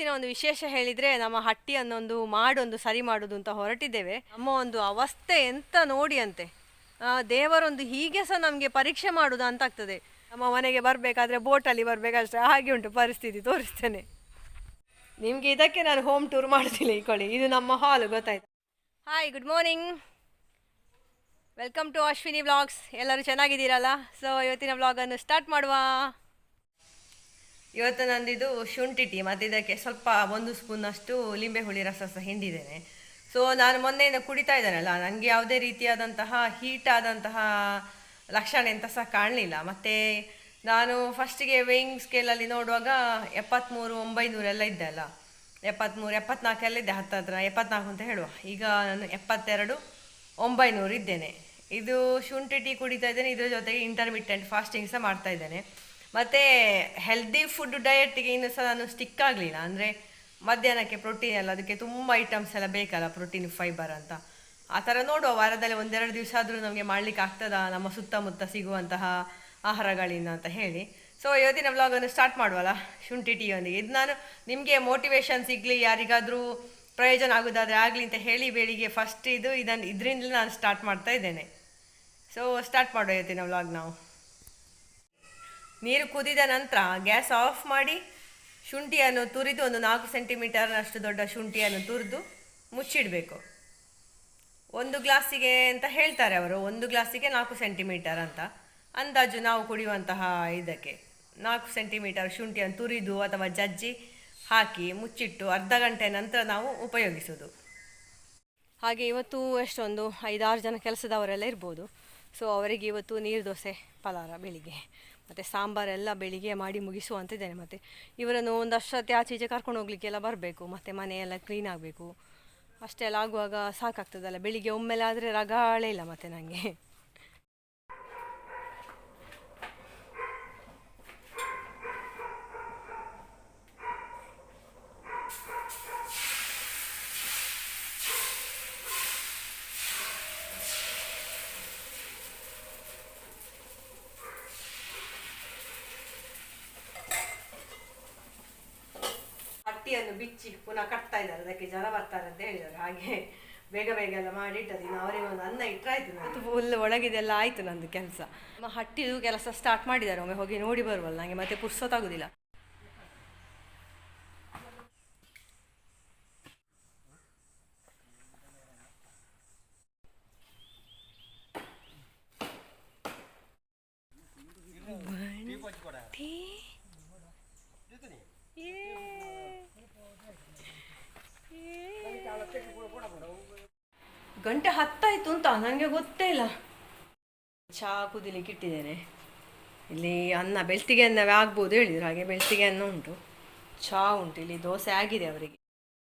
ಇವತ್ತಿನ ಒಂದು ವಿಶೇಷ ಹೇಳಿದರೆ ನಮ್ಮ ಹಟ್ಟಿ ಅನ್ನೊಂದು ಮಾಡೊಂದು, ಸರಿ ಮಾಡೋದು ಅಂತ ಹೊರಟಿದ್ದೇವೆ. ನಮ್ಮ ಒಂದು ಅವಸ್ಥೆ ಎಂತ ನೋಡಿ ಅಂತೆ. ದೇವರೊಂದು ಹೀಗೆ ಸಹ ನಮಗೆ ಪರೀಕ್ಷೆ ಮಾಡೋದು ಅಂತ ಆಗ್ತದೆ ನಮ್ಮ ಮನೆಗೆ ಬರಬೇಕಾದ್ರೆ ಬೋಟಲ್ಲಿ ಬರಬೇಕಷ್ಟೇ ಹಾಗೆ ಉಂಟು ಪರಿಸ್ಥಿತಿ, ತೋರಿಸ್ತೇನೆ. ನಿಮಗೆ ಇದಕ್ಕೆ ನಾನು ಹೋಮ್ ಟೂರ್ ಮಾಡ್ತಿಲ್ಲ ಇಕೊಳ್ಳಿ ಕೊಳಿ ಇದು ನಮ್ಮ ಹಾಲ್ ಗೊತ್ತಾಯ್ತು. Hi good morning welcome to Ashwini vlogs ಎಲ್ಲರೂ ಚೆನ್ನಾಗಿದ್ದೀರಲ್ಲ? ಸೊ ಇವತ್ತಿನ ವ್ಲಾಗನ್ನು ಸ್ಟಾರ್ಟ್ ಮಾಡುವ. ಇವತ್ತು ನಂದಿದು ಶುಂಠಿ ಟೀ, ಮತ್ತು ಇದಕ್ಕೆ ಸ್ವಲ್ಪ ಒಂದು ಸ್ಪೂನಷ್ಟು ಲಿಂಬೆ ಹುಳಿ ರಸ ಸಹ ಹಿಂಡಿದ್ದೇನೆ. ಸೊ ನಾನು ಮೊನ್ನೆಯಿಂದ ಕುಡಿತಾ ಇದ್ದೇನಲ್ಲ ನನಗೆ ಯಾವುದೇ ರೀತಿಯಾದಂತಹ ಹೀಟ್ ಆದಂತಹ ಲಕ್ಷಣ ಎಂತ ಸಹ ಕಾಣಲಿಲ್ಲ. ಮತ್ತು ನಾನು ಫಸ್ಟಿಗೆ ವೇಯಿಂಗ್ ಸ್ಕೇಲಲ್ಲಿ ನೋಡುವಾಗ ಎಪ್ಪತ್ತ್ಮೂರು ಒಂಬೈನೂರೆಲ್ಲ ಇದ್ದೆ ಅಲ್ಲ. ಎಪ್ಪತ್ತ್ಮೂರು ಎಪ್ಪತ್ನಾಲ್ಕೆಲ್ಲ ಇದ್ದೆ ಹತ್ತತ್ರ ಎಪ್ಪತ್ನಾಲ್ಕು ಅಂತ ಹೇಳುವ. ಈಗ ನಾನು ಎಪ್ಪತ್ತೆರಡು, ಒಂಬೈನೂರು ಇದ್ದೇನೆ. ಇದು ಶುಂಠಿ ಟೀ ಕುಡಿತಾ ಇದ್ದೇನೆ, ಇದ್ರ ಜೊತೆಗೆ ಇಂಟರ್ಮಿಟೆಂಟ್ ಫಾಸ್ಟಿಂಗ್ ಸಹ ಮಾಡ್ತಾ ಇದ್ದೇನೆ. ಮತ್ತು ಹೆಲ್ದಿ ಫುಡ್ ಡಯಟ್ಗೆ ಇನ್ನು ಸಹ ನಾನು ಸ್ಟಿಕ್ ಆಗಲಿಲ್ಲ. ಅಂದರೆ ಮಧ್ಯಾಹ್ನಕ್ಕೆ ಪ್ರೋಟೀನ್ ಎಲ್ಲ, ಅದಕ್ಕೆ ತುಂಬ ಐಟಮ್ಸ್ ಎಲ್ಲ ಬೇಕಲ್ಲ ಪ್ರೋಟೀನ್ ಫೈಬರ್ ಅಂತ. ಆ ಥರ ನೋಡುವ. ವಾರದಲ್ಲಿ ಒಂದೆರಡು ದಿವಸ ಆದರೂ ನಮಗೆ ಮಾಡಲಿಕ್ಕೆ ಆಗ್ತದಾ? ನಮ್ಮ ಸುತ್ತಮುತ್ತ ಸಿಗುವಂತಹ ಆಹಾರಗಳಿಂದ ಅಂತ ಹೇಳಿ. ಸೊ ಇವತ್ತಿನ ವ್ಲಾಗನ್ನು ಸ್ಟಾರ್ಟ್ ಮಾಡುವಲ್ಲ? ಶುಂಠಿ ಟೀಯೊಂದಿಗೆ ಇದು ನಾನು ನಿಮಗೆ ಮೋಟಿವೇಶನ್ ಸಿಗಲಿ, ಯಾರಿಗಾದರೂ ಪ್ರಯೋಜನ ಆಗೋದಾದರೆ ಆಗಲಿ ಅಂತ ಹೇಳಿ ಬೆಳಿಗ್ಗೆ ಫಸ್ಟ್ ಇದು ಇದನ್ನು ಇದರಿಂದಲೇ ನಾನು ಸ್ಟಾರ್ಟ್ ಮಾಡ್ತಾ ಇದ್ದೇನೆ. ಸೊ ಸ್ಟಾರ್ಟ್ ಮಾಡುವ ಇವತ್ತಿನ ವ್ಲಾಗ್ ನಾವು. ನೀರು ಕುದಿದ ನಂತರ ಗ್ಯಾಸ್ ಆಫ್ ಮಾಡಿ ಶುಂಠಿಯನ್ನು ತುರಿದು ಒಂದು ನಾಲ್ಕು ಸೆಂಟಿಮೀಟರ್ನಷ್ಟು ದೊಡ್ಡ ಶುಂಠಿಯನ್ನು ತುರಿದು ಮುಚ್ಚಿಡಬೇಕು. ಒಂದು ಗ್ಲಾಸಿಗೆ ಅಂತ ಹೇಳ್ತಾರೆ ಅವರು, ಒಂದು ಗ್ಲಾಸಿಗೆ ನಾಲ್ಕು ಸೆಂಟಿಮೀಟರ್ ಅಂತ. ಅಂದಾಜು ನಾವು ಕುಡಿಯುವಂತಹ ಇದಕ್ಕೆ ನಾಲ್ಕು ಸೆಂಟಿಮೀಟರ್ ಶುಂಠಿಯನ್ನು ತುರಿದು ಅಥವಾ ಜಜ್ಜಿ ಹಾಕಿ ಮುಚ್ಚಿಟ್ಟು ಅರ್ಧ ಗಂಟೆ ನಂತರ ನಾವು ಉಪಯೋಗಿಸೋದು ಹಾಗೆ ಇವತ್ತು ಎಷ್ಟೊಂದು ಐದಾರು ಜನ ಕೆಲಸದವರೆಲ್ಲ ಇರ್ಬೋದು. ಸೊ ಅವರಿಗೆ ಇವತ್ತು ನೀರು ದೋಸೆ, ಪಲಾರ, ಬೆಳಿಗ್ಗೆ. ಮತ್ತು ಸಾಂಬಾರೆಲ್ಲ ಬೆಳಿಗ್ಗೆ ಮಾಡಿ ಮುಗಿಸುವಂತಿದ್ದೇನೆ ಮತ್ತು. ಇವರನ್ನು ಒಂದಷ್ಟೊತ್ತೆ ಆಚೆ ಈಚೆ ಕರ್ಕೊಂಡು ಹೋಗಲಿಕ್ಕೆಲ್ಲ ಬರಬೇಕು. ಮತ್ತು ಮನೆಯೆಲ್ಲ ಕ್ಲೀನ್ ಆಗಬೇಕು. ಅಷ್ಟೆಲ್ಲ ಆಗುವಾಗ ಸಾಕಾಗ್ತದಲ್ಲ. ಬೆಳಿಗ್ಗೆ ಒಮ್ಮೆಲೆ ಆದರೆ ರಗಾಳೆ ಇಲ್ಲ ಮತ್ತು ನನಗೆ ಹಟ್ಟಿಯನ್ನು ಬಿಚ್ಚಿ ಪುನಃ ಕಟ್ತಾ ಇದ್ದಾರೆ. ಅದಕ್ಕೆ ಜನ ಬರ್ತಾರೆ ಅಂತ ಹೇಳಿದ್ದಾರೆ. ಹಾಗೆ ಬೇಗ ಬೇಗ ಎಲ್ಲ ಮಾಡಿ ಇಟ್ಟದ್ದು. ಇನ್ನು ಅವರಿಗೆ ಒಂದು ಅನ್ನ ಇಟ್ಟರಾಯ್ತು ನಾನು ಫುಲ್ ಒಳಗಿದೆಲ್ಲ ಆಯ್ತು ನಂದು ಕೆಲಸ. ಹಟ್ಟಿದು ಕೆಲಸ ಸ್ಟಾರ್ಟ್ ಮಾಡಿದ್ದಾರೆ. ಒಮ್ಮೆ ಹೋಗಿ ನೋಡಿ ಬರುವಲ್ಲ. ನನಗೆ ಮತ್ತೆ ಪುರ್ಸೊತ್ತಾಗುದಿಲ್ಲ ಟೀ ಗಂಟೆ ಹತ್ತಾಯ್ತು ಅಂತ ನನಗೆ ಗೊತ್ತೇ ಇಲ್ಲ. ಚಹಾ ಕುದಿಲಿಕ್ಕೆ ಇಟ್ಟಿದ್ದೇನೆ. ಇಲ್ಲಿ ಅನ್ನ, ಬೆಳ್ತಿಗೆ ಅನ್ನವೇ ಆಗ್ಬೋದು ಹೇಳಿದ್ರು. ಹಾಗೆ ಬೆಳ್ತಿಗೆ ಅನ್ನ ಉಂಟು. ಚಹಾ ಉಂಟು. ಇಲ್ಲಿ ದೋಸೆ ಆಗಿದೆ ಅವರಿಗೆ.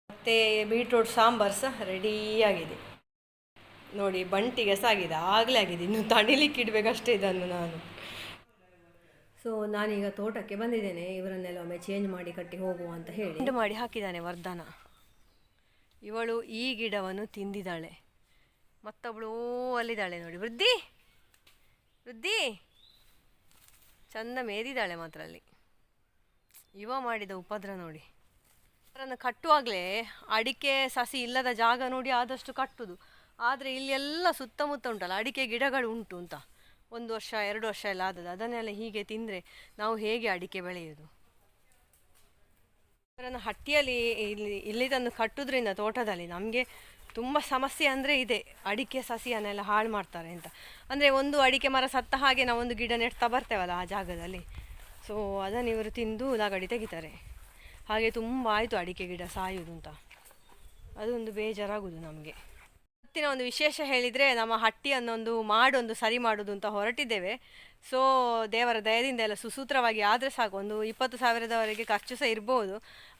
ಮತ್ತು ಬೀಟ್ರೋಟ್ ಸಾಂಬಾರು ಸಹ ರೆಡಿ ಆಗಿದೆ. ನೋಡಿ, ಬಂಟಿಗೆ ಸಹ ಆಗಿದೆ. ಆಗಲೇ ಆಗಿದೆ. ಇನ್ನು ತಣಿಲಿಕ್ಕೆ ಇಡಬೇಕಷ್ಟೇ ಇದನ್ನು ನಾನು. ಸೊ ನಾನೀಗ ತೋಟಕ್ಕೆ ಬಂದಿದ್ದೇನೆ. ಇವರನ್ನೆಲ್ಲ ಒಮ್ಮೆ ಚೇಂಜ್ ಮಾಡಿ ಕಟ್ಟಿ ಹೋಗುವ ಅಂತ ಹೇಳಿ. ಮಾಡಿ ಹಾಕಿದ್ದಾನೆ ವರ್ಧನ ಇವಳು ಈ ಗಿಡವನ್ನು ತಿಂದಿದ್ದಾಳೆ. ಮತ್ತೊಬ್ಬಳು ಅಲ್ಲಿದ್ದಾಳೆ ನೋಡಿ. ವೃದ್ಧಿ ವೃದ್ಧಿ. ಚಂದ ಮೇದಿದ್ದಾಳೆ ಮಾತ್ರ ಅಲ್ಲಿ. ಯುವ ಮಾಡಿದ ಉಪದ್ರ ನೋಡಿ. ಅದನ್ನು ಕಟ್ಟುವಾಗಲೇ ಅಡಿಕೆ ಸಸಿ ಇಲ್ಲದ ಜಾಗ ನೋಡಿ ಆದಷ್ಟು ಕಟ್ಟುದು. ಆದರೆ ಇಲ್ಲೆಲ್ಲ ಸುತ್ತಮುತ್ತ ಉಂಟಲ್ಲ, ಅಡಿಕೆ ಗಿಡಗಳು ಉಂಟು ಅಂತ. ಒಂದು ವರ್ಷ, ಎರಡು ವರ್ಷ ಎಲ್ಲ ಆದದ್ದು. ಅದನ್ನೆಲ್ಲ ಹೀಗೆ ತಿಂದರೆ ನಾವು ಹೇಗೆ ಅಡಿಕೆ ಬೆಳೆಯೋದು? ಅವರನ್ನು ಹಟ್ಟಿಯಲ್ಲಿ ಇಲ್ಲಿ ಇಲ್ಲಿ ತಂದು ಕಟ್ಟುದ್ರಿಂದ ತೋಟದಲ್ಲಿ ನಮಗೆ ತುಂಬ ಸಮಸ್ಯೆ ಅಂದರೆ ಇದೆ. ಅಡಿಕೆ ಸಸಿಯನ್ನೆಲ್ಲ ಹಾಳು ಮಾಡ್ತಾರೆ ಅಂತ. ಅಂದರೆ ಒಂದು ಅಡಿಕೆ ಮರ ಸತ್ತ ಹಾಗೆ ನಾವು ಒಂದು ಗಿಡ ನೆಡ್ತಾ ಬರ್ತೇವಲ್ಲ ಆ ಜಾಗದಲ್ಲಿ. ಸೊ ಅದನ್ನು ಇವರು ತಿಂದು ಲಾಗಡಿ ತೆಗಿತಾರೆ. ಹಾಗೆ ತುಂಬ ಆಯಿತು ಅಡಿಕೆ ಗಿಡ ಸಾಯೋದು ಅಂತ. ಅದೊಂದು ಬೇಜಾರಾಗೋದು ನಮಗೆ. ಇವತ್ತಿನ ಒಂದು ವಿಶೇಷ ಹೇಳಿದರೆ ನಮ್ಮ ಹಟ್ಟಿಯನ್ನೊಂದು ಮಾಡೊಂದು ಸರಿ ಮಾಡೋದು ಅಂತ ಹೊರಟಿದ್ದೇವೆ. ಸೊ ದೇವರ ದಯದಿಂದ ಎಲ್ಲ ಸುಸೂತ್ರವಾಗಿ ಆದರೆ ಸಾಕು. ಒಂದು ಇಪ್ಪತ್ತು ಸಾವಿರದವರೆಗೆ ಖರ್ಚು ಸಹ ಇರ್ಬೋದು.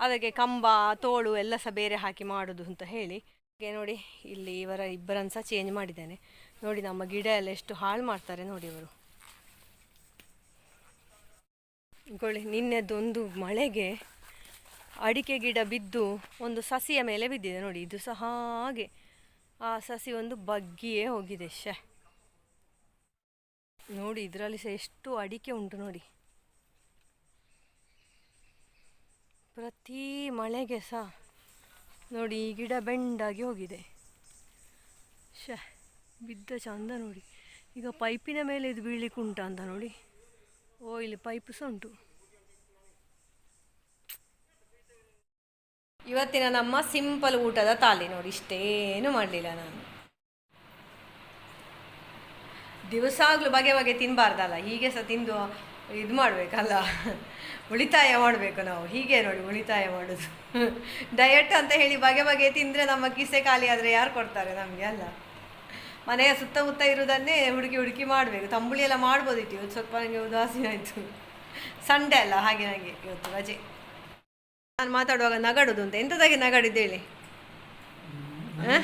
ಅದಕ್ಕೆ ಕಂಬ, ತೋಳು ಎಲ್ಲ ಸಹ ಬೇರೆ ಹಾಕಿ ಮಾಡೋದು ಅಂತ ಹೇಳಿ. ಹಾಗೆ ನೋಡಿ, ಇಲ್ಲಿ ಇವರ ಇಬ್ಬರನ್ನು ಸಹ ಚೇಂಜ್ ಮಾಡಿದ್ದೇನೆ. ನೋಡಿ, ನಮ್ಮ ಗಿಡ ಎಲ್ಲ ಎಷ್ಟು ಹಾಳು ಮಾಡ್ತಾರೆ ನೋಡಿ ಇವರು. ಗೊಳ್ಳಿ ನಿನ್ನೆದೊಂದು ಮಳೆಗೆ ಅಡಿಕೆ ಗಿಡ ಬಿದ್ದು ಒಂದು ಸಸಿಯ ಮೇಲೆ ಬಿದ್ದಿದೆ ನೋಡಿ, ಇದು ಸಹ ಹಾಗೆ. ಆ ಸಸಿ ಒಂದು ಬಗ್ಗಿಯೇ ಹೋಗಿದೆ ಶ ನೋಡಿ, ಇದರಲ್ಲಿ ಸಹ ಎಷ್ಟು ಅಡಿಕೆ ಉಂಟು ನೋಡಿ. ಪ್ರತಿ ಮಳೆಗೆ ಸಹ ನೋಡಿ, ಗಿಡ ಬೆಂಡಾಗಿ ಹೋಗಿದೆ. ಶ ಬಿದ್ದ ಚಂದ ನೋಡಿ. ಈಗ ಪೈಪಿನ ಮೇಲೆ ಇದು ಬೀಳಲಿಕ್ಕೆ ಉಂಟಾ ಅಂತ ನೋಡಿ. ಓ, ಇಲ್ಲಿ ಪೈಪ್ ಸಹ ಉಂಟು. ಇವತ್ತಿನ ನಮ್ಮ ಸಿಂಪಲ್ ಊಟದ ತಾಲಿ ನೋಡಿ, ಇಷ್ಟೇನು ಮಾಡಲಿಲ್ಲ ನಾನು. ದಿವಸಾಗ್ಲೂ ಬಗೆ ಬಗೆ ತಿನ್ನಬಾರ್ದಲ್ಲ ಹೀಗೆ ಸಹ ತಿಂದು ಇದು ಮಾಡಬೇಕಲ್ಲ? ಉಳಿತಾಯ ಮಾಡಬೇಕು ನಾವು. ಹೀಗೆ ನೋಡಿ ಉಳಿತಾಯ ಮಾಡೋದು. ಡಯಟ್ ಅಂತ ಹೇಳಿ ಬಗೆ ಬಗೆ ತಿಂದರೆ ನಮ್ಮ ಕಿಸೆ ಖಾಲಿ ಆದರೆ ಯಾರು ಕೊಡ್ತಾರೆ ನಮಗೆ ಅಲ್ಲ? ಮನೆಯ ಸುತ್ತಮುತ್ತ ಇರುವುದನ್ನೇ ಹುಡುಕಿ ಹುಡುಕಿ ಮಾಡಬೇಕು. ತಂಬುಳಿ ಎಲ್ಲ ಮಾಡ್ಬೋದಿತ್ತು ಇವತ್ತು. ಸ್ವಲ್ಪ ನನಗೆ ಉದಾಸೀನ ಆಯಿತು. ಸಂಡೇ ಅಲ್ಲ ಹಾಗೆ ನನಗೆ ಇವತ್ತು ರಜೆ. ನಾನು ಮಾತಾಡುವಾಗ ನಗಡೋದು ಅಂತ. ಎಂಥದಾಗಿ ನಗಡಿದ್ದೇಳಿ ಹೇಳಿ? ಹಾಂ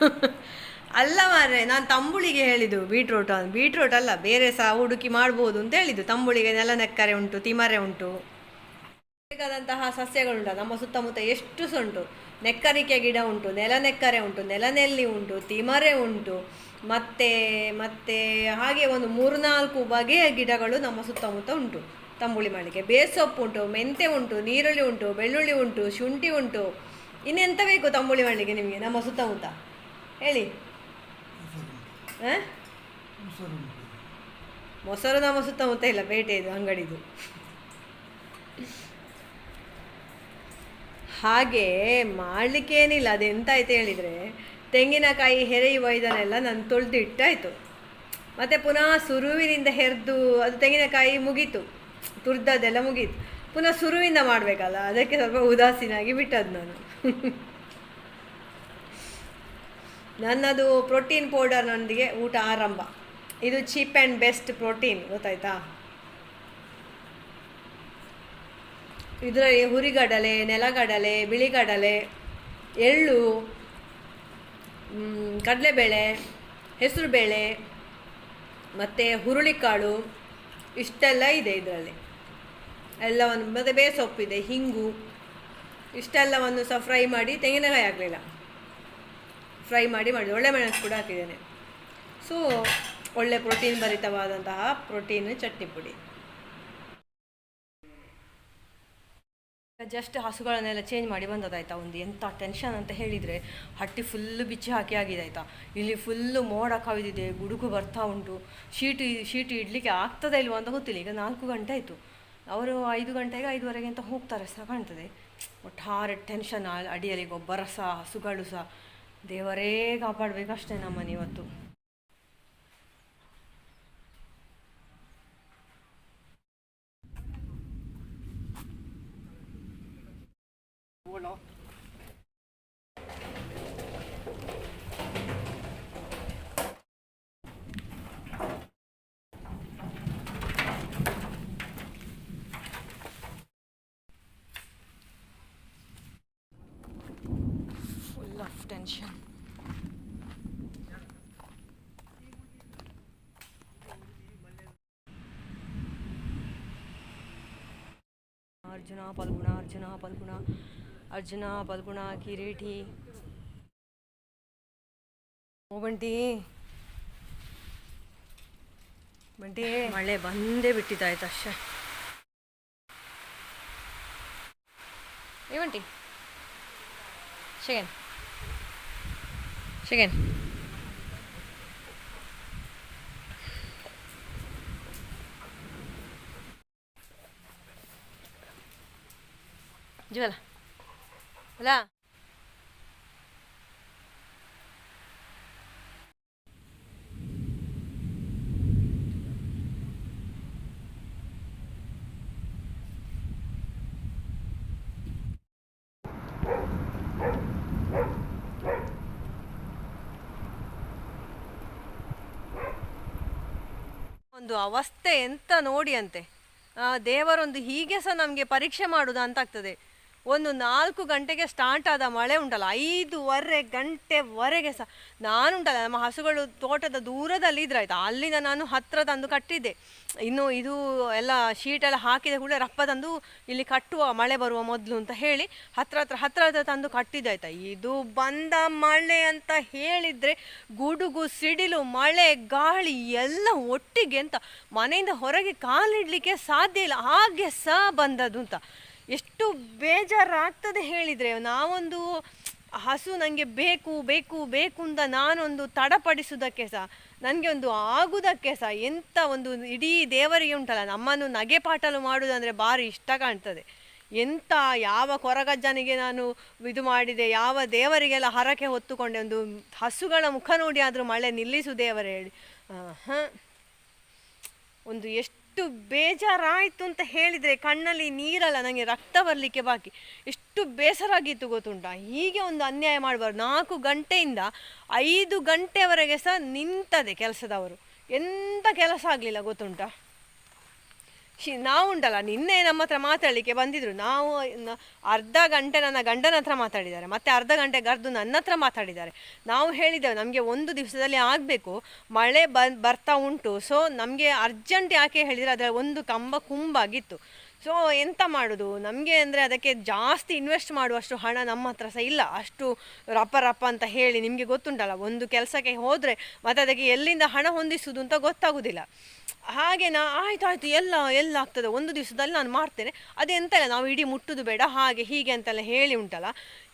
ಅಲ್ಲ ಮಾರ್ರೆ, ನಾನು ತಂಬುಳಿಗೆ ಹೇಳಿದ್ದು, ಬೀಟ್ರೂಟ್ ಬೀಟ್ರೋಟ್ ಅಲ್ಲ, ಬೇರೆ ಸಹ ಹುಡುಕಿ ಮಾಡ್ಬೋದು ಅಂತ ಹೇಳಿದ್ದು. ತಂಬುಳಿಗೆ ನೆಲನೆಕ್ಕರೆ ಉಂಟು, ತಿಮರೆ ಉಂಟು. ಬೇಕಾದಂತಹ ಸಸ್ಯಗಳುಂಟು, ನಮ್ಮ ಸುತ್ತಮುತ್ತ ಎಷ್ಟು ಉಂಟು ನೆಕ್ಕರಿಕೆ ಗಿಡ ಉಂಟು, ನೆಲನೆಕ್ಕರೆ ಉಂಟು, ನೆಲನೆಲ್ಲಿ ಉಂಟು, ತಿಮರೆ ಉಂಟು. ಮತ್ತೆ ಮತ್ತೆ ಹಾಗೆ ಒಂದು ಮೂರ್ನಾಲ್ಕು ಬಗೆಯ ಗಿಡಗಳು ನಮ್ಮ ಸುತ್ತಮುತ್ತ ಉಂಟು. ತಂಬುಳಿ ಮಾಡಲಿಕ್ಕೆ. ಬೇಸೊಪ್ಪು ಉಂಟು, ಮೆಂತೆ ಉಂಟು, ನೀರುಳ್ಳಿ ಉಂಟು, ಬೆಳ್ಳುಳ್ಳಿ ಉಂಟು, ಶುಂಠಿ ಉಂಟು. ಇನ್ನೆಂತ ಬೇಕು ತಂಬುಳಿ ಮಾಡಲಿಕ್ಕೆ ನಿಮಗೆ ನಮ್ಮ ಸುತ್ತಮುತ್ತ? ಹೇಳಿ. ಮೊಸರು ನಮ್ಮ ಸುತ್ತಮುತ್ತ ಇಲ್ಲ ಪೇಟೆ ಇದು ಅಂಗಡಿದು. ಹಾಗೆ ಮಾಡಲಿಕ್ಕೇನಿಲ್ಲ ಏನಿಲ್ಲ ಅದೆಂತ ಆಯ್ತು ಹೇಳಿದರೆ, ತೆಂಗಿನಕಾಯಿ ಹೆರೆಯುವ ಇದನ್ನೆಲ್ಲ ನಾನು ತೊಳೆದು ಇಟ್ಟಾಯಿತು. ಮತ್ತು ಪುನಃ ಸುರುವಿನಿಂದ ಹೆರೆದು ಅದು ತೆಂಗಿನಕಾಯಿ ಮುಗೀತು. ತುರ್ದದೆಲ್ಲ ಮುಗೀತು. ಪುನಃ ಸುರುವಿಂದ ಮಾಡಬೇಕಲ್ಲ, ಅದಕ್ಕೆ ಸ್ವಲ್ಪ ಉದಾಸೀನಾಗಿ ಬಿಟ್ಟದ್ದು ನಾನು. ನನ್ನದು ಪ್ರೋಟೀನ್ ಪೌಡರ್ನೊಂದಿಗೆ ಊಟ ಆರಂಭ. ಇದು ಚೀಪ್ ಆ್ಯಂಡ್ ಬೆಸ್ಟ್ ಪ್ರೋಟೀನ್ ಗೊತ್ತಾಯ್ತಾ? ಇದರಲ್ಲಿ ಹುರಿಗಡಲೆ, ನೆಲಗಡಲೆ, ಬಿಳಿಗಡಲೆ, ಎಳ್ಳು ಕಡಲೆಬೇಳೆ, ಹೆಸರುಬೇಳೆ, ಮತ್ತು ಹುರುಳಿಕಾಳು, ಇಷ್ಟೆಲ್ಲ ಇದೆ ಇದರಲ್ಲಿ. ಎಲ್ಲವನ್ನು ಮತ್ತು ಬೇಸೊಪ್ಪಿದೆ, ಹಿಂಗು. ಇಷ್ಟೆಲ್ಲವನ್ನು ಸಹ ಫ್ರೈ ಮಾಡಿ ತೆಂಗಿನಕಾಯಿ ಹಾಕಲಿಲ್ಲ. ಫ್ರೈ ಮಾಡಿ ಮಾಡಿದೆ ಒಳ್ಳೆ ಮೆಣಸು ಕೂಡ ಹಾಕಿದ್ದೇನೆ. ಸೊ ಒಳ್ಳೆ ಪ್ರೋಟೀನ್ ಭರಿತವಾದಂತಹ ಪ್ರೋಟೀನ್ ಚಟ್ನಿ ಪುಡಿ. ಜಸ್ಟ್ ಹಸುಗಳನ್ನೆಲ್ಲ ಚೇಂಜ್ ಮಾಡಿ ಬಂದದಾಯ್ತಾ ಒಂದು? ಎಂಥ ಟೆನ್ಷನ್ ಅಂತ ಹೇಳಿದರೆ ಹಟ್ಟಿ ಫುಲ್ಲು ಬಿಚ್ಚಿ ಹಾಕಿ ಆಗಿದೆ ಇಲ್ಲಿ ಫುಲ್ಲು ಮೋಡ ಕವಿದಿದೆ, ಗುಡುಗು ಬರ್ತಾ ಉಂಟು. ಶೀಟು ಶೀಟು ಇಡಲಿಕ್ಕೆ ಆಗ್ತದೆ ಇಲ್ವ ಅಂತ ಗೊತ್ತಿಲ್ಲ. ಈಗ ನಾಲ್ಕು ಗಂಟೆ ಆಯಿತು. ಅವರು ಐದು ಗಂಟೆಗೆ ಐದುವರೆಗೆ ಅಂತ ಹೋಗ್ತಾರೆ ಸಹ ಕಾಣ್ತದೆ. ಒಟ್ಟಾರೆ ಟೆನ್ಷನ್ ಅಡಿಯಲ್ಲಿ ಗೊಬ್ಬರ ಸಹ, ಹಸುಗಳು ಸಹ. ದೇವರೇ ಕಾಪಾಡಬೇಕಷ್ಟೇ ನಮ್ಮನ್ನು ಇವತ್ತು. ಅರ್ಜುನ ಪಲ್ಗುಣ ಅರ್ಜುನ ಪಲ್ಗುಣ ಅರ್ಜುನ ಪಲ್ಗುಣ ಕಿರೀಟಿ. ಓ ಬಂಟಿ. ಬಂಟಿ. ಮಳೆ ಬಂದೇ ಬಿಟ್ಟಿದ್ದಾಯ್ತು ಅಷ್ಟೇ. ಏ ಬಂಟಿ. Sige. Diyo wala. Wala. ಒಂದು ಅವಸ್ಥೆ ಎಂತ ನೋಡಿ ಅಂತೆ. ದೇವರೊಂದು ಹೀಗೆ ಸಹ ನಮಗೆ ಪರೀಕ್ಷೆ ಮಾಡುವುದು ಅಂತ ಆಗ್ತದೆ. ಒಂದು ನಾಲ್ಕು ಗಂಟೆಗೆ ಸ್ಟಾರ್ಟ್ ಆದ ಮಳೆ ಉಂಟಲ್ಲ, ಐದೂವರೆ ಗಂಟೆವರೆಗೆ ಸಹ ನಾನುಂಟಲ್ಲ ನಮ್ಮ ಹಸುಗಳು ತೋಟದ ದೂರದಲ್ಲಿ ಇದ್ರಾಯ್ತು. ಅಲ್ಲಿಂದ ನಾನು ಹತ್ರ ತಂದು ಕಟ್ಟಿದ್ದೆ. ಇನ್ನು ಇದು ಎಲ್ಲ ಶೀಟೆಲ್ಲ ಹಾಕಿದ ಕೂಡ ರಪ್ಪ ತಂದು ಇಲ್ಲಿ ಕಟ್ಟುವ, ಮಳೆ ಬರುವ ಮೊದಲು ಅಂತ ಹೇಳಿ ಹತ್ರ ಹತ್ರ ಹತ್ರ ಹತ್ರ ತಂದು ಕಟ್ಟಿದ್ದಾಯ್ತಾ. ಇದು ಬಂದ ಮಳೆ ಅಂತ ಹೇಳಿದರೆ ಗುಡುಗು, ಸಿಡಿಲು, ಮಳೆ, ಗಾಳಿ ಎಲ್ಲ ಒಟ್ಟಿಗೆ ಅಂತ ಮನೆಯಿಂದ ಹೊರಗೆ ಕಾಲಿಡಲಿಕ್ಕೆ ಸಾಧ್ಯ ಇಲ್ಲ. ಹಾಗೆ ಸಹ ಬಂದದ್ದು ಅಂತ. ಎಷ್ಟು ಬೇಜಾರಾಗ್ತದೆ ಹೇಳಿದರೆ. ನಾವೊಂದು ಹಸು ನನಗೆ ಬೇಕು ಬೇಕು ಬೇಕು ಅಂತ ನಾನೊಂದು ತಡಪಡಿಸುವುದಕ್ಕೆ ಸಹ, ನನಗೆ ಒಂದು ಆಗುವುದಕ್ಕೆ ಸಹ ಎಂಥ ಒಂದು ಇಡೀ ದೇವರಿಗೆ ಉಂಟಲ್ಲ, ನಮ್ಮನ್ನು ನಗೆ ಪಾಟಲು ಮಾಡುವುದಂದರೆ ಭಾರಿ ಇಷ್ಟ ಕಾಣ್ತದೆ. ಎಂಥ ಯಾವ ಕೊರಗಜ್ಜನಿಗೆ ನಾನು ಇದು ಮಾಡಿದೆ, ಯಾವ ದೇವರಿಗೆಲ್ಲ ಹರಕೆ ಹೊತ್ತುಕೊಂಡೆ, ಒಂದು ಹಸುಗಳ ಮುಖ ನೋಡಿ ಆದರೂ ಮಳೆ ನಿಲ್ಲಿಸು ದೇವರೇ ಹೇಳಿ. ಹಾಂ. ಒಂದು ಎಷ್ಟು ಬೇಜಾರಾಯಿತು ಅಂತ ಹೇಳಿದರೆ ಕಣ್ಣಲ್ಲಿ ನೀರಲ್ಲ ನನಗೆ ರಕ್ತ ಬರಲಿಕ್ಕೆ ಬಾಕಿ. ಎಷ್ಟು ಬೇಸರ ಗೊತ್ತುಂಟಾ. ಹೀಗೆ ಒಂದು ಅನ್ಯಾಯ ಮಾಡಬಾರ್ದು ನಾಲ್ಕು ಗಂಟೆಯಿಂದ ಐದು ಗಂಟೆವರೆಗೆ ಸಹ ನಿಂತದೆ ಕೆಲಸದವರು. ಎಂಥ ಕೆಲಸ ಆಗಲಿಲ್ಲ ಗೊತ್ತುಂಟಾ. ಶಿ ನಾವುಂಟಲ್ಲ ನಿನ್ನೆ ನಮ್ಮ ಹತ್ರ ಮಾತಾಡಲಿಕ್ಕೆ ಬಂದಿದ್ರು. ನಾವು ಅರ್ಧ ಗಂಟೆ ನನ್ನ ಗಂಡನ ಹತ್ರ ಮಾತಾಡಿದ್ದಾರೆ. ಮತ್ತೆ ಅರ್ಧ ಗಂಟೆ ಗರ್ದು ನನ್ನ ಹತ್ರ ಮಾತಾಡಿದ್ದಾರೆ. ನಾವು ಹೇಳಿದ್ದೇವೆ, ನಮಗೆ ಒಂದು ದಿವಸದಲ್ಲಿ ಆಗಬೇಕು. ಮಳೆ ಬ, ಬರ್ತಾ ಉಂಟು. ಸೊ ನಮಗೆ ಅರ್ಜೆಂಟ್ ಯಾಕೆ ಹೇಳಿದರೆ ಅದರ ಒಂದು ಕಂಬ ಕುಂಬಾಗಿತ್ತು. ಸೊ, ಎಂತ ಮಾಡೋದು? ನಮಗೆ ಅಂದರೆ ಅದಕ್ಕೆ ಜಾಸ್ತಿ ಇನ್ವೆಸ್ಟ್ ಮಾಡುವಷ್ಟು ಹಣ ನಮ್ಮ ಹತ್ರ ಸಹ ಇಲ್ಲ. ಅಷ್ಟು ರಪ್ಪ ರಪ್ಪ ಅಂತ ಹೇಳಿ ನಿಮಗೆ ಗೊತ್ತುಂಟಲ್ಲ, ಒಂದು ಕೆಲಸಕ್ಕೆ ಹೋದರೆ ಮತ್ತು ಅದಕ್ಕೆ ಎಲ್ಲಿಂದ ಹಣ ಹೊಂದಿಸುವುದು ಅಂತ ಗೊತ್ತಾಗೋದಿಲ್ಲ. ಹಾಗೆ ನಾ, ಆಯ್ತು ಆಯ್ತು, ಎಲ್ಲ ಎಲ್ಲ ಆಗ್ತದೆ. ಒಂದು ದಿವಸದಲ್ಲಿ ನಾನು ಮಾಡ್ತೇನೆ. ಅದೆಂತಲ್ಲ ನಾವು ಇಡೀ ಮುಟ್ಟುದು ಬೇಡ. ಹಾಗೆ ಹೀಗೆ ಅಂತೆಲ್ಲ ಹೇಳಿ ಉಂಟಲ್ಲ.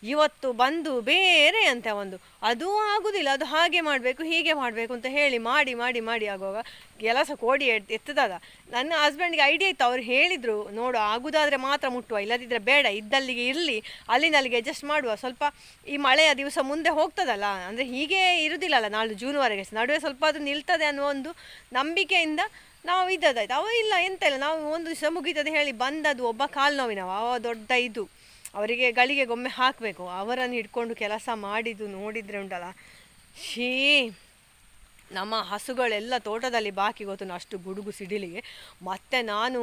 ಇವತ್ತು ಬಂದು ಬೇರೆ ಅಂತ ಒಂದು. ಅದು ಆಗುದಿಲ್ಲ, ಅದು ಹಾಗೆ ಮಾಡಬೇಕು, ಹೀಗೆ ಮಾಡಬೇಕು ಅಂತ ಹೇಳಿ ಮಾಡಿ ಮಾಡಿ ಮಾಡಿ ಆಗುವಾಗ ಕೆಲಸ ಕೋಡಿ ಎತ್ತದಾದ. ನನ್ನ ಹಸ್ಬೆಂಡ್ಗೆ ಐಡಿಯಾ ಇತ್ತು, ಅವ್ರು ಹೇಳಿದರು, ನೋಡು ಆಗುದಾದರೆ ಮಾತ್ರ ಮುಟ್ಟುವ ಇಲ್ಲದಿದ್ದರೆ ಬೇಡ, ಇದ್ದಲ್ಲಿಗೆ ಇರಲಿ ಅಲ್ಲಿಂದ ಅಲ್ಲಿಗೆ ಅಡ್ಜಸ್ಟ್ ಮಾಡುವ. ಸ್ವಲ್ಪ ಈ ಮಳೆಯ ದಿವಸ ಮುಂದೆ ಹೋಗ್ತದಲ್ಲ, ಅಂದರೆ ಹೀಗೆ ಇರುವುದಿಲ್ಲಲ್ಲ ನಾಳೆ ಜೂನ್ವರೆಗೆ ನಡುವೆ ಸ್ವಲ್ಪ ಅದು ನಿಲ್ತದೆ ಅನ್ನೋ ಒಂದು ನಂಬಿಕೆಯಿಂದ ನಾವು ಇದ್ದದಾಯ್ತು ಅವ ಇಲ್ಲ, ಎಂತ ಇಲ್ಲ, ನಾವು ಒಂದು ದಿವಸ ಮುಗೀತದೆ ಹೇಳಿ ಬಂದದ್ದು ಒಬ್ಬ ಕಾಲು ನೋವಿನವ ಅವ ದೊಡ್ಡ ಇದು. ಅವರಿಗೆ ಗಳಿಗೆ ಗೊಮ್ಮೆ ಹಾಕಬೇಕು. ಅವರನ್ನು ಹಿಡ್ಕೊಂಡು ಕೆಲಸ ಮಾಡಿದ್ದು ನೋಡಿದರೆ ಉಂಟಲ್ಲ? ಶೀ ನಮ್ಮ ಹಸುಗಳೆಲ್ಲ ತೋಟದಲ್ಲಿ ಬಾಕಿ ಗೊತ್ತು ಅಷ್ಟು ಗುಡುಗು ಸಿಡಿಲಿಗೆ. ಮತ್ತೆ ನಾನು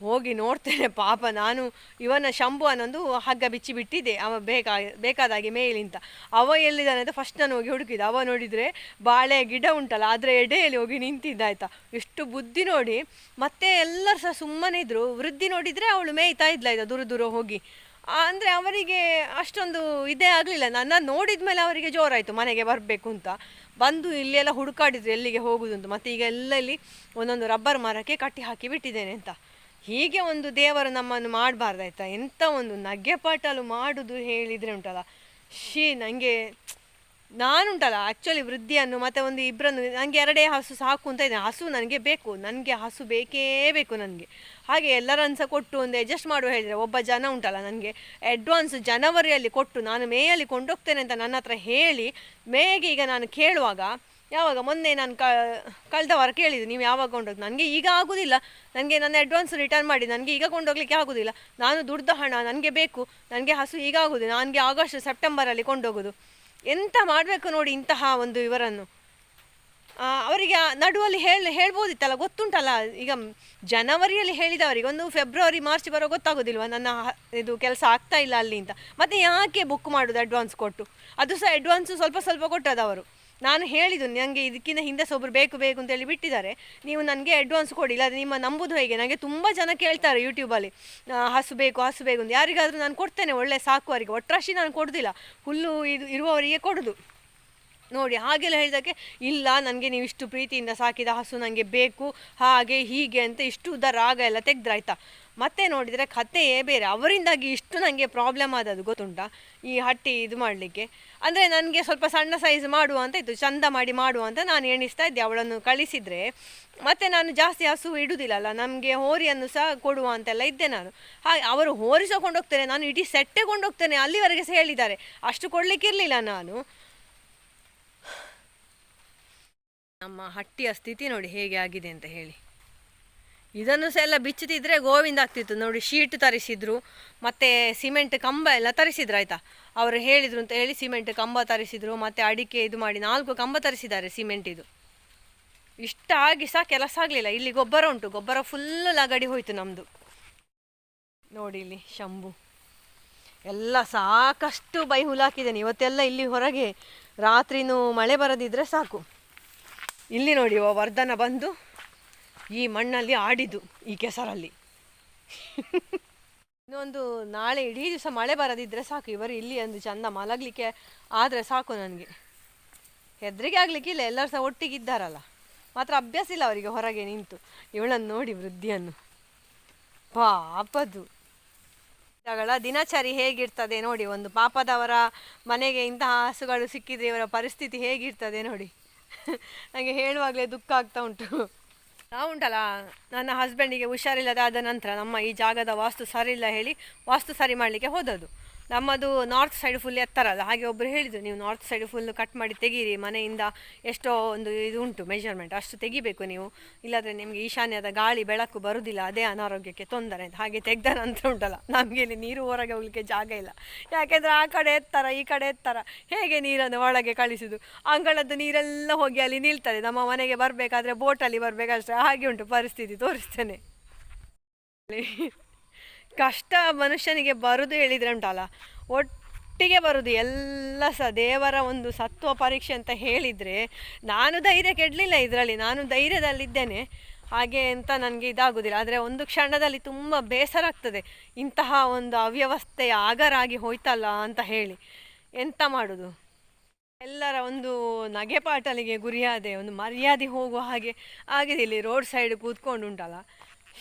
ಹೋಗಿ ನೋಡ್ತೇನೆ ಪಾಪ. ನಾನು ಇವನ ಶಂಭು ಅನ್ನೊಂದು ಹಗ್ಗ ಬಿಚ್ಚಿ ಬಿಟ್ಟಿದ್ದೆ. ಅವ ಬೇಕಾ, ಬೇಕಾದಾಗೆ ಮೇಲಿಂತ ಅವ ಎಲ್ಲಿದ್ದಾನೆ ಅಂತ ಫಸ್ಟ್ ನಾನು ಹೋಗಿ ಹುಡುಕಿದ್ದೆ ಅವ ನೋಡಿದರೆ ಬಾಳೆ ಗಿಡ ಉಂಟಲ್ಲ ಅದರ ಎಡೆಯಲ್ಲಿ ಹೋಗಿ ನಿಂತಿದ್ದಾಯ್ತಾ ಎಷ್ಟು ಬುದ್ಧಿ ನೋಡಿ. ಮತ್ತೆ ಎಲ್ಲರೂ ಸಹ ಸುಮ್ಮನೆ ಇದ್ದರು ವೃದ್ಧಿ ನೋಡಿದರೆ ಅವಳು ಮೇಯ್ತಾ ಇದ್ಲಾಯ್ತಾ ದೂರ ದೂರ ಹೋಗಿ. ಅಂದರೆ ಅವರಿಗೆ ಅಷ್ಟೊಂದು ಇದೇ ಆಗಲಿಲ್ಲ. ನನ್ನ ನೋಡಿದ ಮೇಲೆ ಅವರಿಗೆ ಜೋರಾಯಿತು ಮನೆಗೆ ಬರಬೇಕು ಅಂತ. ಬಂದು ಇಲ್ಲೆಲ್ಲ ಹುಡುಕಾಡಿದ್ರು ಎಲ್ಲಿಗೆ ಹೋಗುದು ಅಂತ. ಮತ್ತು ಈಗ ಎಲ್ಲ ಇಲ್ಲಿ ಒಂದೊಂದು ರಬ್ಬರ್ ಮರಕ್ಕೆ ಕಟ್ಟಿ ಹಾಕಿ ಬಿಟ್ಟಿದ್ದೇನೆ ಅಂತ. ಹೀಗೆ ಒಂದು ದೇವರು ನಮ್ಮನ್ನು ಮಾಡಬಾರ್ದಾಯ್ತಾ? ಎಂಥ ಒಂದು ನಗೆಪಾಟಲು ಮಾಡುದು ಹೇಳಿದರೆ ಉಂಟಲ್ಲ. ಶೀ ನನಗೆ ನಾನುಂಟಲ್ಲ ಆ್ಯಕ್ಚುಲಿ ವೃದ್ಧಿಯನ್ನು, ಮತ್ತು ಒಂದು ಇಬ್ಬರನ್ನು ನನಗೆ ಎರಡೇ ಹಸು ಸಾಕು ಅಂತ ಇದೆ. ಹಸು ನನಗೆ ಬೇಕು, ನನಗೆ ಹಸು ಬೇಕೇ ಬೇಕು ನನಗೆ. ಹಾಗೆ ಎಲ್ಲರನ್ನು ಸಹ ಕೊಟ್ಟು ಒಂದು ಅಡ್ಜಸ್ಟ್ ಮಾಡುವ ಹೇಳಿದರೆ, ಒಬ್ಬ ಜನ ಉಂಟಲ್ಲ ನನಗೆ ಅಡ್ವಾನ್ಸ್ ಜನವರಿಯಲ್ಲಿ ಕೊಟ್ಟು ನಾನು ಮೇಯಲ್ಲಿ ಕೊಂಡೋಗ್ತೇನೆ ಅಂತ ನನ್ನ ಹತ್ರ ಹೇಳಿ, ಮೇಗೆ ಈಗ ನಾನು ಕೇಳುವಾಗ, ಯಾವಾಗ ಮೊನ್ನೆ ನಾನು ಕ, ಕಳೆದ ವಾರ ಕೇಳಿದ್ದು, ನೀವು ಯಾವಾಗ ಕೊಂಡೋಗಿ ನನಗೆ ಈಗ ಆಗೋದಿಲ್ಲ. ನನಗೆ ನನ್ನ ಅಡ್ವಾನ್ಸ್ ರಿಟರ್ನ್ ಮಾಡಿ, ನನಗೆ ಈಗ ಕೊಂಡೋಗ್ಲಿಕ್ಕೆ ಆಗೋದಿಲ್ಲ. ನಾನು ದುಡ್ದ ಹಣ ನನಗೆ ಬೇಕು, ನನಗೆ ಹಸು ಈಗ ಆಗೋದಿಲ್ಲ. ನನಗೆ ಆಗಸ್ಟ್ ಸೆಪ್ಟೆಂಬರಲ್ಲಿ ಕೊಂಡೋಗೋದು. ಎಂತ ಮಾಡಬೇಕು ನೋಡಿ ಇಂತಹ ಒಂದು ಇವರನ್ನು. ಅವರಿಗೆ ನಡುವಲ್ಲಿ ಹೇಳಿ, ಹೇಳ್ಬೋದಿತ್ತಲ್ಲ, ಗೊತ್ತುಂಟಲ್ಲ? ಈಗ ಜನವರಿಯಲ್ಲಿ ಜನವರಿಯಲ್ಲಿ ಹೇಳಿದವರಿಗೆ, ಒಂದು ಫೆಬ್ರವರಿ, ಮಾರ್ಚ್ ಬರೋ ಗೊತ್ತಾಗೋದಿಲ್ವ? ನನ್ನ ಇದು ಕೆಲಸ ಆಗ್ತಾ ಇಲ್ಲ ಅಲ್ಲಿ ಅಂತ. ಮತ್ತೆ ಯಾಕೆ ಬುಕ್ ಮಾಡೋದು ಅಡ್ವಾನ್ಸ್ ಕೊಟ್ಟು? ಅದು ಸಹ ಅಡ್ವಾನ್ಸು ಸ್ವಲ್ಪ ಸ್ವಲ್ಪ ಕೊಟ್ಟದವರು ನಾನು ಹೇಳಿದ್ದು ನನಗೆ ಇದಕ್ಕಿಂತ ಹಿಂದೆ ಒಬ್ಬರು ಬೇಕು ಬೇಕು ಬೇಕು ಅಂತೇಳಿ ಬಿಟ್ಟಿದ್ದಾರೆ. ನೀವು ನನಗೆ ಅಡ್ವಾನ್ಸ್ ಕೊಡಿ ಇಲ್ಲ ನಿಮ್ಮ ನಂಬುದು ಹೇಗೆ? ನನಗೆ ತುಂಬ ಜನ ಕೇಳ್ತಾರೆ ಯೂಟ್ಯೂಬಲ್ಲಿ ಹಸು ಬೇಕು ಹಸು ಬೇಕು ಅಂತ. ಯಾರಿಗಾದರೂ ನಾನು ಕೊಡ್ತೇನೆ, ಒಳ್ಳೆ ಸಾಕುವರಿಗೆ ಒಟ್ಟರಾಶಿ ನಾನು ಕೊಡೋದಿಲ್ಲ. ಹುಲ್ಲು ಇದು ಇರುವವರಿಗೆ ಕೊಡೋದು. ನೋಡಿ, ಹಾಗೆಲ್ಲ ಹೇಳಿದಕ್ಕೆ ಇಲ್ಲ, ನನಗೆ ನೀವು ಇಷ್ಟು ಪ್ರೀತಿಯಿಂದ ಸಾಕಿದ ಹಸು ನನಗೆ ಬೇಕು, ಹಾಗೆ ಹೀಗೆ ಅಂತ ಇಷ್ಟು ಉದ್ದ ರಾಗ ಎಲ್ಲ ತೆಗ್ದ್ರಾಯ್ತಾ? ಮತ್ತೆ ನೋಡಿದರೆ ಕಥೆಯೇ ಬೇರೆ. ಅವರಿಂದಾಗಿ ಇಷ್ಟು ನನಗೆ ಪ್ರಾಬ್ಲಮ್ ಆದದ್ದು ಗೊತ್ತುಂಟಾ? ಈ ಹಟ್ಟಿ ಇದು ಮಾಡಲಿಕ್ಕೆ. ಅಂದರೆ ನನಗೆ ಸ್ವಲ್ಪ ಸಣ್ಣ ಸೈಜ್ ಮಾಡುವ ಅಂತ ಇತ್ತು. ಚಂದ ಮಾಡಿ ಮಾಡುವ ಅಂತ ನಾನು ಎಣಿಸ್ತಾ ಇದ್ದೆ, ಅವಳನ್ನು ಕಳಿಸಿದರೆ. ಮತ್ತೆ ನಾನು ಜಾಸ್ತಿ ಹಸು ಇಡುವುದಿಲ್ಲಲ್ಲ ನಮಗೆ ಹೋರಿಯನ್ನು ಸಹ ಕೊಡುವ ಅಂತೆಲ್ಲ ಇದ್ದೆ ನಾನು. ಹಾಗೆ ಅವರು ಹೋರಿ ಸಹ ಕೊಂಡೋಗ್ತೇನೆ ನಾನು ಇಡೀ ಸೆಟ್ಟೆ ಕೊಂಡೋಗ್ತೇನೆ, ಅಲ್ಲಿವರೆಗೆ ಸಹ ಹೇಳಿದ್ದಾರೆ. ಅಷ್ಟು ಕೊಡಲಿಕ್ಕಿರಲಿಲ್ಲ ನಾನು. ನಮ್ಮ ಹಟ್ಟಿಯ ಸ್ಥಿತಿ ನೋಡಿ ಹೇಗೆ ಆಗಿದೆ ಅಂತ ಹೇಳಿ. ಇದನ್ನು ಸಹ ಎಲ್ಲ ಬಿಚ್ಚುತ್ತಿದ್ರೆ ಗೋವಿಂದ ಆಗ್ತಿತ್ತು. ನೋಡಿ, ಶೀಟ್ ತರಿಸಿದ್ರು, ಮತ್ತೆ ಸಿಮೆಂಟ್ ಕಂಬ ಎಲ್ಲ ತರಿಸಿದ್ರು, ಆಯಿತಾ? ಅವರು ಹೇಳಿದ್ರು ಅಂತ ಹೇಳಿ ಸಿಮೆಂಟ್ ಕಂಬ ತರಿಸಿದ್ರು, ಮತ್ತೆ ಅಡಿಕೆ ಇದು ಮಾಡಿ ನಾಲ್ಕು ಕಂಬ ತರಿಸಿದ್ದಾರೆ ಸಿಮೆಂಟ್ ಇದು. ಇಷ್ಟ ಆಗಿ ಸಹ ಕೆಲಸ ಆಗಲಿಲ್ಲ. ಇಲ್ಲಿ ಗೊಬ್ಬರ ಉಂಟು. ಗೊಬ್ಬರ ಫುಲ್ ಲಗಡಿ ಹೋಯ್ತು ನಮ್ಮದು ನೋಡಿ ಇಲ್ಲಿ ಶಂಭು. ಎಲ್ಲ ಸಾಕಷ್ಟು ಬೈ ಹುಲಾಕಿದ್ದೇನೆ ಇವತ್ತೆಲ್ಲ ಇಲ್ಲಿ ಹೊರಗೆ ರಾತ್ರಿನೂ ಮಳೆ ಬರದಿದ್ರೆ ಸಾಕು. ಇಲ್ಲಿ ನೋಡಿ ವರ್ಧನ ಬಂದು ಈ ಮಣ್ಣಲ್ಲಿ ಆಡಿದ್ದು ಈ ಕೆಸರಲ್ಲಿ. ಇನ್ನೊಂದು ನಾಳೆ ಇಡೀ ದಿವಸ ಮಳೆ ಬರದಿದ್ರೆ ಸಾಕು, ಇವರು ಇಲ್ಲಿ ಒಂದು ಚಂದ ಮಲಗಲಿಕ್ಕೆ ಆದರೆ ಸಾಕು ನನಗೆ. ಹೆದರಿಕೆ ಆಗಲಿಕ್ಕಿಲ್ಲ ಎಲ್ಲರೂ ಸಹ ಒಟ್ಟಿಗೆ ಇದ್ದಾರಲ್ಲ. ಮಾತ್ರ ಅಭ್ಯಾಸ ಇಲ್ಲ ಅವರಿಗೆ ಹೊರಗೆ ನಿಂತು, ಇವಳನ್ನು ನೋಡಿ ವೃದ್ಧಿಯನ್ನು. ಪಾಪದು. ಜಗಳ ದಿನಚರಿ ಹೇಗಿರ್ತದೆ ನೋಡಿ, ಒಂದು ಪಾಪದವರ ಮನೆಗೆ ಇಂತಹ ಹಸುಗಳು ಸಿಕ್ಕಿದ್ರೆ ಇವರ ಪರಿಸ್ಥಿತಿ ಹೇಗಿರ್ತದೆ ನೋಡಿ. ನನಗೆ ಹೇಳುವಾಗಲೇ ದುಃಖ ಆಗ್ತಾ ಉಂಟು. ನಾವು ಉಂಟಲ್ಲ, ನನ್ನ ಹಸ್ಬೆಂಡಿಗೆ ಹುಷಾರಿಲ್ಲದಾದ ನಂತರ ನಮ್ಮ ಈ ಜಾಗದ ವಾಸ್ತು ಸರಿ ಇಲ್ಲ ಹೇಳಿ ವಾಸ್ತು ಸರಿ ಮಾಡಲಿಕ್ಕೆ ಹೋದದ್ದು. ನಮ್ಮದು ನಾರ್ತ್ ಸೈಡ್ ಫುಲ್ ಎತ್ತರ ಅಲ್ಲ. ಹಾಗೆ ಒಬ್ಬರು ಹೇಳಿದರು, ನೀವು ನಾರ್ತ್ ಸೈಡ್ ಫುಲ್ ಕಟ್ ಮಾಡಿ ತೆಗೀರಿ, ಮನೆಯಿಂದ ಎಷ್ಟೋ ಒಂದು ಇದು ಉಂಟು ಮೆಷರ್ಮೆಂಟ್ ಅಷ್ಟು ತೆಗಿಬೇಕು ನೀವು. ಇಲ್ಲಾಂದರೆ ನಿಮಗೆ ಈಶಾನ್ಯದ ಗಾಳಿ, ಬೆಳಕು ಬರುವುದಿಲ್ಲ ಅದೇ ಅನಾರೋಗ್ಯಕ್ಕೆ ತೊಂದರೆ ಅಂತ. ಹಾಗೆ ತೆಗ್ದ ನಂತರ ಉಂಟಲ್ಲ. ನಮಗೆ ಇಲ್ಲಿ ನೀರು ಹೊರಗೆ ಹೋಗಲಿಕ್ಕೆ ಜಾಗ ಇಲ್ಲ. ಯಾಕೆಂದರೆ ಆ ಕಡೆ ಎತ್ತರ, ಈ ಕಡೆ ಎತ್ತರ. ಹೇಗೆ ನೀರನ್ನು ಒಳಗೆ ಕಳಿಸುದು? ಅಂಗಳದ್ದು ನೀರೆಲ್ಲ ಹೋಗಿ ಅಲ್ಲಿ ನಿಲ್ತದೆ. ನಮ್ಮ ಮನೆಗೆ ಬರಬೇಕಾದ್ರೆ ಬೋಟಲ್ಲಿ ಬರಬೇಕಷ್ಟೇ ಹಾಗೆ ಉಂಟು ಪರಿಸ್ಥಿತಿ ತೋರಿಸ್ತೇನೆ. ಕಷ್ಟ ಮನುಷ್ಯನಿಗೆ ಬರುದು ಹೇಳಿದ್ರೆ ಉಂಟಲ್ಲ? ಒಟ್ಟಿಗೆ ಬರುದು, ಎಲ್ಲ ಸಹ ದೇವರ ಒಂದು ಸತ್ವ ಪರೀಕ್ಷೆ ಅಂತ ಹೇಳಿದರೆ ನಾನು ಧೈರ್ಯ ಕೆಡಲಿಲ್ಲ ಇದರಲ್ಲಿ, ನಾನು ಧೈರ್ಯದಲ್ಲಿದ್ದೇನೆ. ಹಾಗೆ ಅಂತ ನನಗೆ ಇದಾಗೋದಿಲ್ಲ. ಆದರೆ ಒಂದು ಕ್ಷಣದಲ್ಲಿ ತುಂಬ ಬೇಸರ ಆಗ್ತದೆ ಇಂತಹ ಒಂದು ಅವ್ಯವಸ್ಥೆಯ ಆಗರಾಗಿ ಹೋಯ್ತಲ್ಲ ಅಂತ ಹೇಳಿ. ಎಂತ ಮಾಡೋದು? ಎಲ್ಲರ ಒಂದು ನಗೆಪಾಟಲಿಗೆ ಗುರಿಯಾದೆ, ಒಂದು ಮರ್ಯಾದೆ ಹೋಗುವ ಹಾಗೆ ಆಗಿದೆ ಇಲ್ಲಿ ರೋಡ್ ಸೈಡ್ ಕೂತ್ಕೊಂಡು ಉಂಟಲ್ಲ?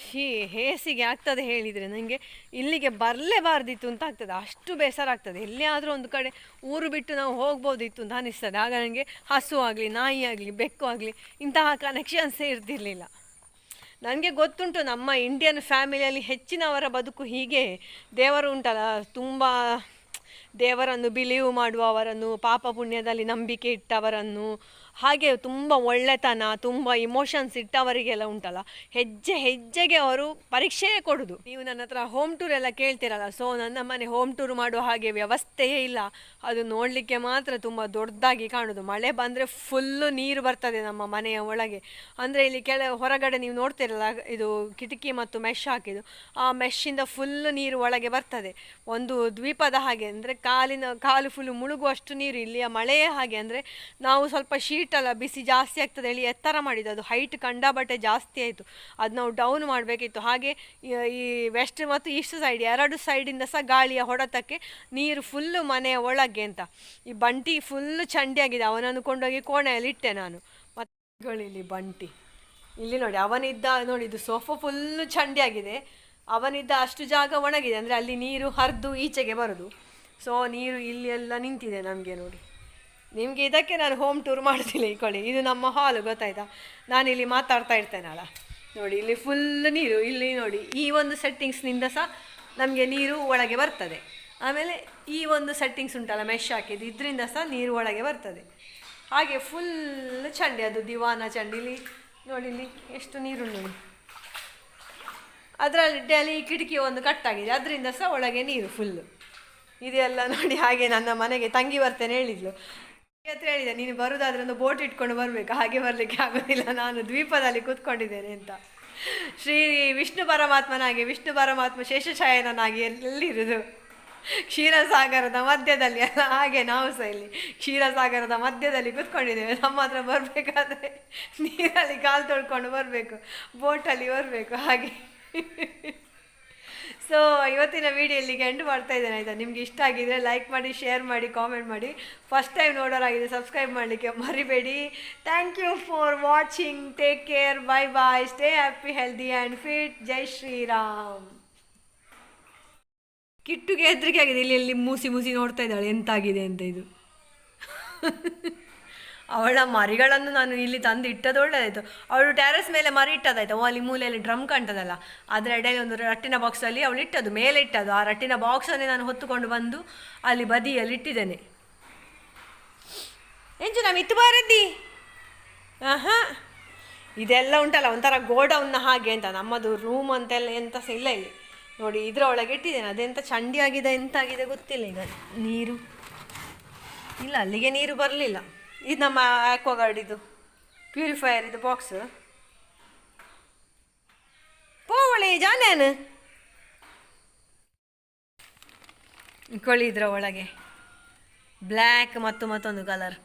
ಶೀ ಹೇಸಿಗೆ ಆಗ್ತದೆ ಹೇಳಿದರೆ. ನನಗೆ ಇಲ್ಲಿಗೆ ಬರಲೇಬಾರ್ದಿತ್ತು ಅಂತ ಆಗ್ತದೆ. ಅಷ್ಟು ಬೇಸರ ಆಗ್ತದೆ. ಎಲ್ಲಿಯಾದರೂ ಒಂದು ಕಡೆ ಊರು ಬಿಟ್ಟು ನಾವು ಹೋಗ್ಬೋದಿತ್ತು ಅಂತ ಅನಿಸ್ತದೆ. ಆಗ ನನಗೆ ಹಸು ಆಗಲಿ, ನಾಯಿ ಆಗಲಿ, ಬೆಕ್ಕು ಆಗಲಿ ಇಂತಹ ಕನೆಕ್ಷನ್ಸ್ ಇರ್ತಿರ್ಲಿಲ್ಲ. ನನಗೆ ಗೊತ್ತುಂಟು ನಮ್ಮ ಇಂಡಿಯನ್ ಫ್ಯಾಮಿಲಿಯಲ್ಲಿ ಹೆಚ್ಚಿನವರ ಬದುಕು ಹೀಗೆ. ದೇವರು ಉಂಟಲ್ಲ, ತುಂಬ ದೇವರನ್ನು ಬಿಲೀವ್ ಮಾಡುವವರನ್ನು, ಪಾಪ ಪುಣ್ಯದಲ್ಲಿ ನಂಬಿಕೆ ಇಟ್ಟವರನ್ನು ಹಾಗೆ ತುಂಬ ಒಳ್ಳೆತನ, ತುಂಬ ಇಮೋಷನ್ಸ್ ಇಟ್ಟವರಿಗೆಲ್ಲ ಉಂಟಲ್ಲ? ಹೆಜ್ಜೆ ಹೆಜ್ಜೆಗೆ ಅವರು ಪರೀಕ್ಷೆಯೇ ಕೊಡೋದು. ನೀವು ನನ್ನ ಹತ್ರ ಹೋಮ್ ಟೂರ್ ಎಲ್ಲ ಕೇಳ್ತೀರಲ್ಲ ಸೊ ನನ್ನ ಮನೆ ಹೋಮ್ ಟೂರ್ ಮಾಡುವ ಹಾಗೆ ವ್ಯವಸ್ಥೆಯೇ ಇಲ್ಲ. ಅದು ನೋಡಲಿಕ್ಕೆ ಮಾತ್ರ ತುಂಬ ದೊಡ್ಡದಾಗಿ ಕಾಣೋದು. ಮಳೆ ಬಂದರೆ ಫುಲ್ಲು ನೀರು ಬರ್ತದೆ ನಮ್ಮ ಮನೆಯ ಒಳಗೆ. ಅಂದರೆ ಇಲ್ಲಿ ಕೆಳ, ಹೊರಗಡೆ ನೀವು ನೋಡ್ತಿರಲ್ಲ, ಇದು ಕಿಟಕಿ ಮತ್ತು ಮೆಶ್ ಹಾಕಿದ್ದು. ಆ ಮೆಶ್ಶಿಂದ ಫುಲ್ಲು ನೀರು ಒಳಗೆ ಬರ್ತದೆ. ಒಂದು ದ್ವೀಪದ ಹಾಗೆ, ಅಂದರೆ ಕಾಲಿನ, ಕಾಲು ಫುಲ್ ಮುಳುಗುವಷ್ಟು ನೀರು ಇಲ್ಲಿಯ ಮಳೆಯೇ ಹಾಗೆ. ಅಂದರೆ ನಾವು ಸ್ವಲ್ಪ ಶೀಟಲ್ಲ ಬಿಸಿ ಜಾಸ್ತಿ ಆಗ್ತದೆ ಹೇಳಿ ಎತ್ತರ ಮಾಡಿದ್ದು. ಅದು ಹೈಟ್ ಕಂಡ ಬಟ್ಟೆ ಜಾಸ್ತಿ ಆಯಿತು. ಅದು ನಾವು ಡೌನ್ ಮಾಡಬೇಕಿತ್ತು. ಹಾಗೆ ಈ- ವೆಸ್ಟ್ ಮತ್ತು ಈಸ್ಟ್ ಸೈಡ್ ಎರಡು ಸೈಡಿಂದ ಸಹ ಗಾಳಿಯ ಹೊಡೆತಕ್ಕೆ ನೀರು ಫುಲ್ಲು ಮನೆಯ ಒಳಗೆ ಅಂತ. ಈ ಬಂಟಿ ಫುಲ್ಲು ಚಂಡಿಯಾಗಿದೆ ಅವನನ್ನು ಕೊಂಡೋಗಿ ಕೋಣೆಯಲ್ಲಿ ಇಟ್ಟೆ ನಾನು. ಮತ್ತೆಗಳಿಲ್ಲಿ ಬಂಟಿ. ಇಲ್ಲಿ ನೋಡಿ, ಅವನಿದ್ದ ನೋಡಿ, ಇದು ಸೋಫಾ ಫುಲ್ಲು ಚಂಡಿಯಾಗಿದೆ ಅವನಿದ್ದ ಅಷ್ಟು ಜಾಗ ಒಣಗಿದೆ. ಅಂದರೆ ಅಲ್ಲಿ ನೀರು ಹರಿದು ಈಚೆಗೆ ಬರೋದು. ಸೊ ನೀರು ಇಲ್ಲಿ ಎಲ್ಲ ನಿಂತಿದೆ ನಮಗೆ ನೋಡಿ. ನಿಮಗೆ ಇದಕ್ಕೆ ನಾನು ಹೋಮ್ ಟೂರ್ ಮಾಡ್ತಿಲ್ಲ ಇಕೊಳ್ಳಿ. ಇದು ನಮ್ಮ ಹಾಲು ಗೊತ್ತಾಯ್ತಾ? ನಾನು ಇಲ್ಲಿ ಮಾತಾಡ್ತಾ ಇರ್ತೇನಲ್ಲ ನೋಡಿ, ಇಲ್ಲಿ ಫುಲ್ ನೀರು, ಇಲ್ಲಿ ನೋಡಿ, ಈ ಒಂದು ಸೆಟ್ಟಿಂಗ್ಸ್ನಿಂದ ಸಹ ನಮಗೆ ನೀರು ಒಳಗೆ ಬರ್ತದೆ. ಆಮೇಲೆ ಈ ಒಂದು ಸೆಟ್ಟಿಂಗ್ಸ್ ಉಂಟಲ್ಲ ಮೆಶ್ ಹಾಕಿದ್ದು, ಇದರಿಂದ ಸಹ ನೀರು ಒಳಗೆ ಬರ್ತದೆ. ಹಾಗೆ ಫುಲ್ ಚಂಡಿ, ಅದು ದಿವಾನ ಚಂಡಿ, ಇಲ್ಲಿ ನೋಡಿ, ಇಲ್ಲಿ ಎಷ್ಟು ನೀರು ನೋಡಿ. ಅದರಲ್ಲಿ ಡೈಲಿ ಕಿಟಕಿ ಒಂದು ಕಟ್ಟಾಗಿದೆ ಅದರಿಂದ ಸಹ ಒಳಗೆ ನೀರು ಫುಲ್ಲು ಇದೆಲ್ಲ ನೋಡಿ, ಹಾಗೆ ನನ್ನ ಮನೆಗೆ ತಂಗಿ ಬರ್ತೇನೆ ಹೇಳಿದ್ಲು. ಹತ್ರ ಹೇಳಿದೆ, ನೀನು ಬರುದಾದ್ರೆ ಒಂದು ಬೋಟ್ ಇಟ್ಕೊಂಡು ಬರಬೇಕು, ಹಾಗೆ ಬರಲಿಕ್ಕೆ ಆಗೋದಿಲ್ಲ. ನಾನು ದ್ವೀಪದಲ್ಲಿ ಕೂತ್ಕೊಂಡಿದ್ದೇನೆ ಅಂತ. ಶ್ರೀ ವಿಷ್ಣು ಪರಮಾತ್ಮನಾಗಿ, ವಿಷ್ಣು ಪರಮಾತ್ಮ ಶೇಷಶಾಯನನಾಗಿ ಎಲ್ಲಿರುವುದು ಕ್ಷೀರಸಾಗರದ ಮಧ್ಯದಲ್ಲಿ ಅಲ್ಲ, ಹಾಗೆ ನಾವು ಸಹ ಇಲ್ಲಿ ಕ್ಷೀರಸಾಗರದ ಮಧ್ಯದಲ್ಲಿ ಕೂತ್ಕೊಂಡಿದ್ದೇವೆ. ನಮ್ಮ ಹತ್ರ ಬರಬೇಕಾದ್ರೆ ನೀರಲ್ಲಿ ಕಾಲು ತೊಳ್ಕೊಂಡು ಬರಬೇಕು, ಬೋಟಲ್ಲಿ ಬರಬೇಕು, ಹಾಗೆ. ಸೊ ಇವತ್ತಿನ ವಿಡಿಯೋ ಇಲ್ಲಿಗೆ ಎಂಡ್ ಮಾಡ್ತಾ ಇದ್ದೇನೆ, ಆಯಿತಾ? ನಿಮ್ಗೆ ಇಷ್ಟ ಆಗಿದ್ರೆ ಲೈಕ್ ಮಾಡಿ ಶೇರ್ ಮಾಡಿ ಕಾಮೆಂಟ್ ಮಾಡಿ. ಫಸ್ಟ್ ಟೈಮ್ ನೋಡೋರಾಗಿದೆ ಸಬ್ಸ್ಕ್ರೈಬ್ ಮಾಡಲಿಕ್ಕೆ ಮರಿಬೇಡಿ. Thank you for watching take care bye bye stay happy healthy and fit ಜೈ ಶ್ರೀರಾಮ್ ಕಿಟ್ಟುಗೆ ಹೆದರಿಕೆ ಆಗಿದೆ. ಇಲ್ಲಿ ಇಲ್ಲಿ ಮೂಸಿ ಮೂಸಿ ನೋಡ್ತಾ ಇದ್ದಾಳೆ. ಎಂತಾಗಿದೆ ಅಂತ ಇದು. ಅವಳ ಮರಿಗಳನ್ನು ನಾನು ಇಲ್ಲಿ ತಂದು ಇಟ್ಟದ್ದು ಒಳ್ಳೆಯದಾಯಿತು. ಅವಳು ಟ್ಯಾರೆಸ್ ಮೇಲೆ ಮರಿ ಇಟ್ಟದಾಯ್ತು. ಅಲ್ಲಿ ಮೂಲೆಯಲ್ಲಿ ಡ್ರಮ್ ಕಾಣ್ತದಲ್ಲ. ಅದರ ಎಡೆಯಲ್ಲಿ ಒಂದು ರಟ್ಟಿನ ಬಾಕ್ಸಲ್ಲಿ ಅವಳು ಇಟ್ಟದ್ದು, ಮೇಲೆ ಇಟ್ಟದ್ದು. ಆ ರಟ್ಟಿನ ಬಾಕ್ಸನ್ನೇ ನಾನು ಹೊತ್ತುಕೊಂಡು ಬಂದು ಅಲ್ಲಿ ಬದಿಯಲ್ಲಿ ಇಟ್ಟಿದ್ದೇನೆ. ಎಂಚು ನಾವು ಇತ್ತು ಬಾರದ್ದಿ? ಹಾಂ ಇದೆಲ್ಲ ಉಂಟಲ್ಲ, ಒಂಥರ ಗೋಡೌನ್ನ ಹಾಗೆ ಅಂತ. ನಮ್ಮದು ರೂಮ್ ಅಂತೆಲ್ಲ ಎಂತ ಸಹ ಇಲ್ಲ ಇಲ್ಲಿ. ನೋಡಿ ಇದರ ಒಳಗೆ ಇಟ್ಟಿದ್ದೇನೆ. ಅದೆಂತ ಚಂಡಿ ಆಗಿದೆ ಎಂತ ಆಗಿದೆ ಗೊತ್ತಿಲ್ಲ ಈಗ. ನೀರು. ಇಲ್ಲ, ಅಲ್ಲಿಗೆ ನೀರು ಬರಲಿಲ್ಲ. ಇದು ನಮ್ಮ ಆಕ್ವಾಗಾರ್ಡ್ ಇದು. ಪ್ಯೂರಿಫೈಯರ್ ಇದು ಬಾಕ್ಸ್ ಪೋವಳಿ ಜಾನೇನು ಇಕೊಳ್ಳಿ ಇದರ ಒಳಗೆ. ಬ್ಲ್ಯಾಕ್ ಮತ್ತು ಮತ್ತೊಂದು ಕಲರ್